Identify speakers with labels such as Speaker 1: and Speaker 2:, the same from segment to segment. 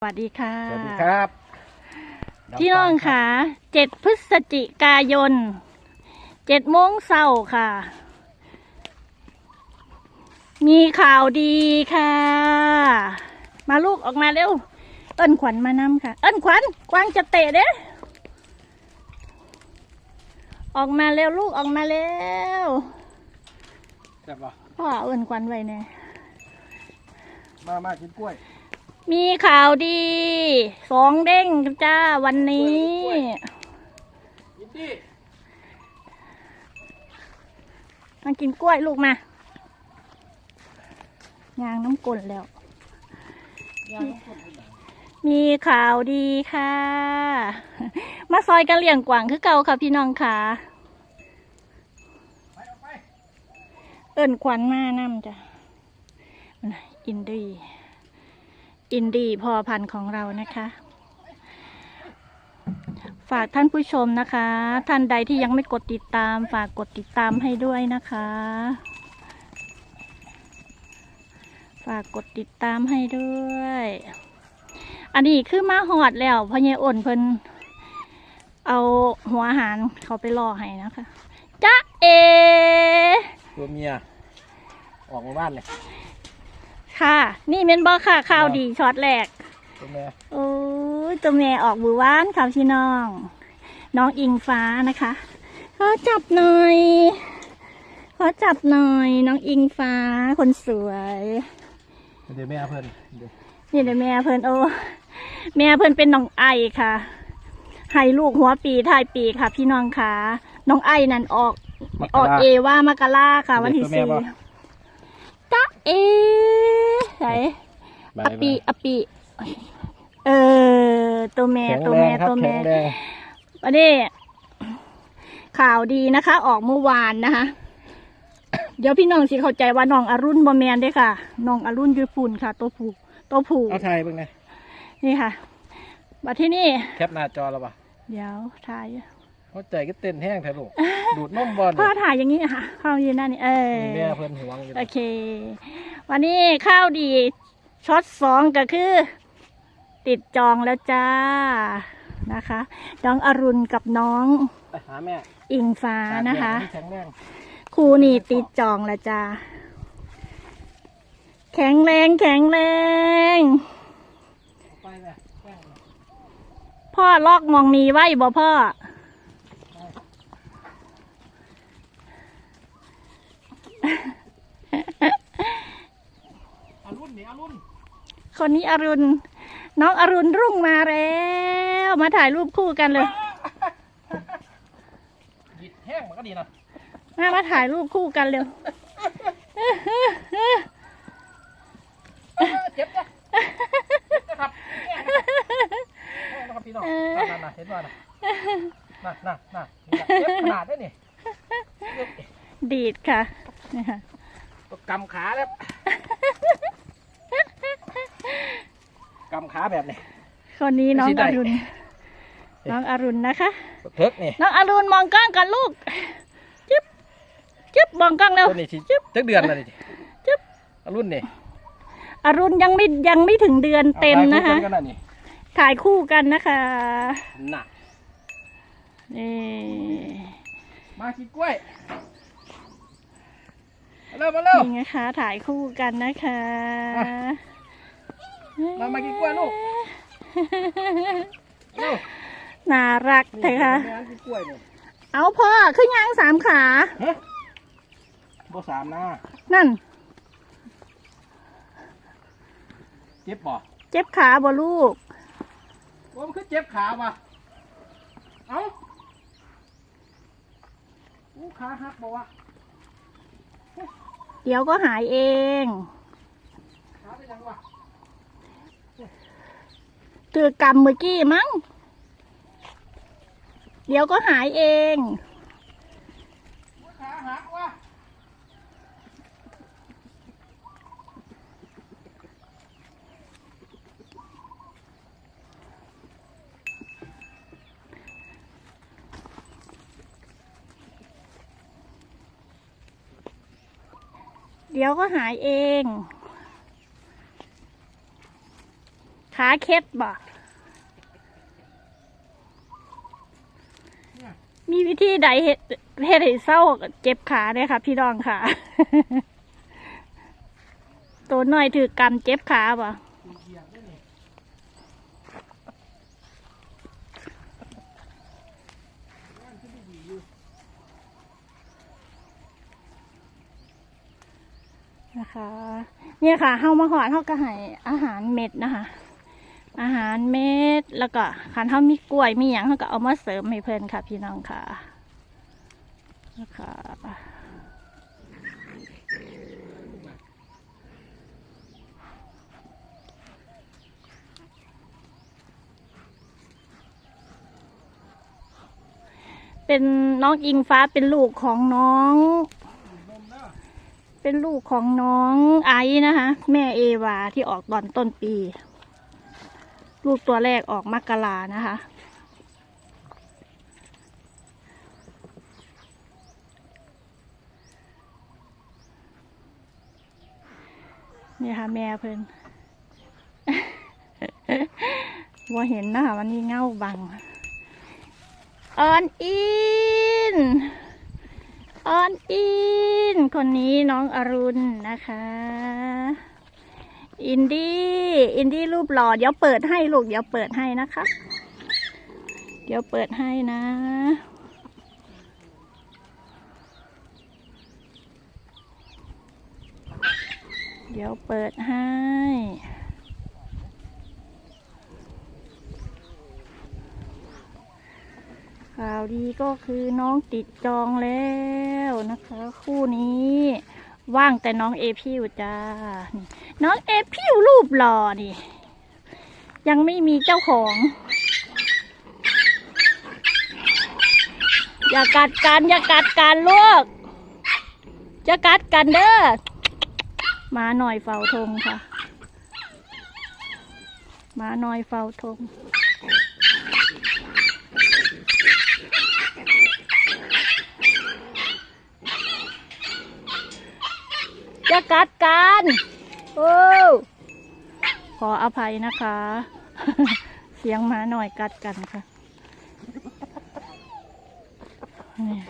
Speaker 1: สวัสดีค่ะ
Speaker 2: สวัสดีครับ
Speaker 1: พี่น้องค่ะเจ็ดพฤศจิกายนเจ็ดโมงเช้าค่ะ มีข่าวดีค่ะ มาลูกออกมาเร็ว เอิ้นขวัญมานำค่ะ เอิ้นขวัญกวางจะเตะเด้อออกมาเร็วลูกออกมาเร็ว
Speaker 2: แซ่บปะ
Speaker 1: พ่อเอาเอิ้นขวัญไว้เนี่ย
Speaker 2: มามากินกล้วย
Speaker 1: มีข่าวดีสองเด้งจ้าวันนี้
Speaker 2: กินดิ
Speaker 1: มากินกล้วยลูกมายางน้ำกลนแล้ว มีข่าวดีค่ะ มาซอยกันเลี้ยงกวางคือเก่าค่ะพี่น้องค่ะ
Speaker 2: ไปเอาไป
Speaker 1: เอิ้นควันมานํจ้ะมันอินดี้ อินดี้พอพันธุ์ของเรานะคะ ฝากท่านผู้ชมนะคะ ท่านใดที่ยังไม่กดติดตาม ฝากกดติดตามให้ด้วยนะคะ ฝากกดติดตามให้ด้วย อันนี้คือมาหอดแล้วพ่อเยอ่นเพิ่นเอาหัวอาหารเขาไปล่อให้นะคะจ๊ะเอ
Speaker 2: ตัวเมียออกมาบ้านเลย
Speaker 1: ค่ะ นี่เมนบอค่ะข่าวดีช็อตแรก
Speaker 2: ตัวเมีย
Speaker 1: โอ้ยตัวแม่ออกบือว่านค่ะพี่น้อง น้องอิงฟ้านะคะขอจับหน่อยขอจับหน่อย น้องอิงฟ้าคนสวย
Speaker 2: เดี๋ยวแม่เพิ่นเดี๋ยว
Speaker 1: นี่เดี๋ยวแม่เพิ่นโอ้แม่เพิ่นเป็นน้องไอค่ะให้ลูกหัวปีท้ายปีค่ะ พี่น้องค่ะ น้องไอนั่นออก
Speaker 2: มัก
Speaker 1: ออก
Speaker 2: กะลา
Speaker 1: เอว่ามกราค่ะ วันที่
Speaker 2: เด็กตัวแม่
Speaker 1: สี่
Speaker 2: ปะ
Speaker 1: จ๊ะเอไหน
Speaker 2: ไป
Speaker 1: อปีอปีเออตัวแม่
Speaker 2: แข็ง
Speaker 1: ตัว
Speaker 2: แร
Speaker 1: แม่
Speaker 2: งครับ
Speaker 1: ตัว
Speaker 2: แข็
Speaker 1: แม่
Speaker 2: งแรง
Speaker 1: วันนี้ข่าวดีนะคะ ออกเมื่อวานนะคะ เดี๋ยวพี่น้องสิเข้าใจว่าน้องอรุณบอแมนเด้อค่ะน้องอรุณยูปุ่นค่ะ ตัวผูตัวผู
Speaker 2: เอาไทยเบิ่งไง
Speaker 1: นี่ค่ะมาที่นี่
Speaker 2: แคปหน้าจอแล้วปะ
Speaker 1: เดี๋ยวถ่าย
Speaker 2: หัวใจก็เต้นแห้งแท้ลูกดูดนมบอล
Speaker 1: พ่อถ่ายอย่างนี้ค่ะข้าวยืนหน้านี่เออ
Speaker 2: แม่เพิ่นห่วงอยู่
Speaker 1: โอเค วันนี้ข้าวดีช็อตสองก็คือ ติดจองแล้วจ้านะคะน้องอรุณกับน้อง
Speaker 2: ไปหาแม่
Speaker 1: อิงฟ้านะคะ
Speaker 2: แข็งแรง
Speaker 1: ครูนี่ติดจองแล้วจ้าแข็งแรงแข็งแรง
Speaker 2: เอาไปแม่แข็งแรง
Speaker 1: พ่อลอกมองนีไว้บ่พ่อ
Speaker 2: อารุ่นนี่อารุ่น
Speaker 1: คนนี้อรุณ น้องอรุณรุ่งมาแล้ว มาถ่ายรูปคู่กันเลย
Speaker 2: หยิดแห้งมันก็ดีนะ
Speaker 1: มามาถ่ายรูปคู่กันเร็ว
Speaker 2: เจ็บจ้ะเจ็บนะครับแห้งนะครับพี่น้องนั่นน่ะเห็นว่าน่ะน่ะน่ะน่ะเจ็บขนาดได้นี่
Speaker 1: ดีดค่ะ นี่ค่ะ
Speaker 2: ตัวกำขาแล้วกำขาแบบนี้
Speaker 1: คนนี้น้อง
Speaker 2: ไม่ใช่
Speaker 1: อ
Speaker 2: ได้
Speaker 1: รุณ น้องอรุณนะคะ
Speaker 2: เทิกนี่
Speaker 1: น้องอรุณมองกล้องกันลูกจิ๊บจิ๊บมองกล้องเร็ว
Speaker 2: ตัวนี้ชิจิ๊บจักเดือนแล้วนี่
Speaker 1: จิ๊บ
Speaker 2: อารุ่นนี่
Speaker 1: อรุณยังไม่ยังไม่ถึงเดือนเต็มนะคะ
Speaker 2: เอาไปกันนี่
Speaker 1: ถ่ายคู่กันนะคะ
Speaker 2: หนัก
Speaker 1: นี่
Speaker 2: มากินกล้วยมา เร็วมาเร็ว
Speaker 1: นี่นะคะ ถ่ายคู่กันนะคะ
Speaker 2: มามากินกล้วยลูกเร็ว
Speaker 1: น่ารักเถอะค่ะ
Speaker 2: นี่กินกล้วยนี่
Speaker 1: เอาพ่อขึ้นยางสามขา
Speaker 2: ฮะโบสามนะ
Speaker 1: นั่น
Speaker 2: เจ็บบ่
Speaker 1: เจ็บขาบ่ลูก
Speaker 2: ว่ามันคือเจ็บขาว่ะเอ้าอู้ขาหักบ่วะ
Speaker 1: เดี๋ยวก็หายเอง คือกรรมเมื่อกี้มั้ง เดี๋ยวก็หายเอง
Speaker 2: ขาหักวะ
Speaker 1: เดี๋ยวก็หายเองขขาเคล็ดบ่
Speaker 2: เนี่ย
Speaker 1: มีวิธีใดเฮ็ดเฮ็ดให้เศร้าเจ็บขาเนี่ยค่ะพี่น้องค่ะตัวน้อยถือกำเจ็บขาบ่
Speaker 2: เหยียบด้วยนี่งานที่ดีอยู่
Speaker 1: นะคะ เนี่ยค่ะเฮามาหอดเฮาก็ให้อาหารเม็ดนะคะ อาหารเม็ดแล้วก็คันเฮามีกล้วยมีหยังเฮาก็เอามาเสริมให้เพิ่นค่ะ พี่น้องค่ะนะคะเป็นน้องอิงฟ้าเป็นลูกของน้อง เป็นลูกของน้องไอซ์นะคะ แม่เอวาที่ออกตอนต้นปี ลูกตัวแรกออกมกรานะคะ นี่ค่ะ แม่เพิ่นว่าเห็นนะคะวันนี้เงาบังออนอิน ออนอิน คนนี้น้องอรุณนะคะ อินดี้ อินดี้รูปหล่อ เดี๋ยวเปิดให้ลูก เดี๋ยวเปิดให้นะคะ เดี๋ยวเปิดให้นะเดี๋ยวเปิดให้ ข่าวดีก็คือน้องติดจองแล้วนะคะ คู่นี้ว่างแต่น้องเอพิวจ้าน้องเอพิวรูปหล่อนี่ยังไม่มีเจ้าของ อย่ากัดกันอย่ากัดกันลูกจะกัดกันเด้อมาหน่อยเฝ้าธงค่ะ มาหน่อยเฝ้าธง จะกัดกันโอ้ขออภัยนะคะ เสียงหมาหน่อยกัดกันค่ะนี่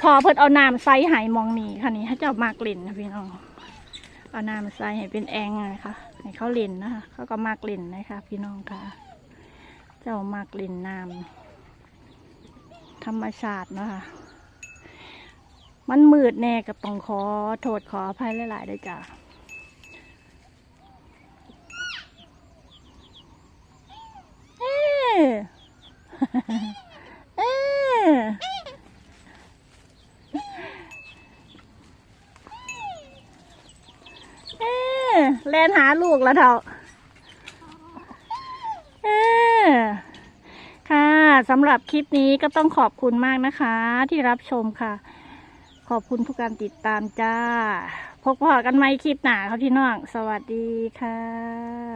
Speaker 1: พอเพิ่นเอาน้ำใส่ใหายมองนี่ค่ะนี่ให้เจ้ามากลิ่นนะพี่น้องเอาน้ำใส่ให้เป็นแองนะคะให้เขาเล่นนะคะเขาก็มากลิ่นนะคะ พี่น้องค่ะ เจ้ามากลิ่นน้ำธรรมชาติเนาะคะ มันมืดแน่ก็ต้องขอโทษขออภัยหลายๆด้วยจ้ะเอ๊ะเอ๊ะเอ๊ะแลนหาลูกแล้วเถอะเอ๊ะค่ะสำหรับคลิปนี้ก็ต้องขอบคุณมากนะคะ ที่รับชมค่ะ ขอบคุณทุกการติดตามจ้า พบพอกันไหมคลิปหนาครับพี่น้อง สวัสดีค่ะ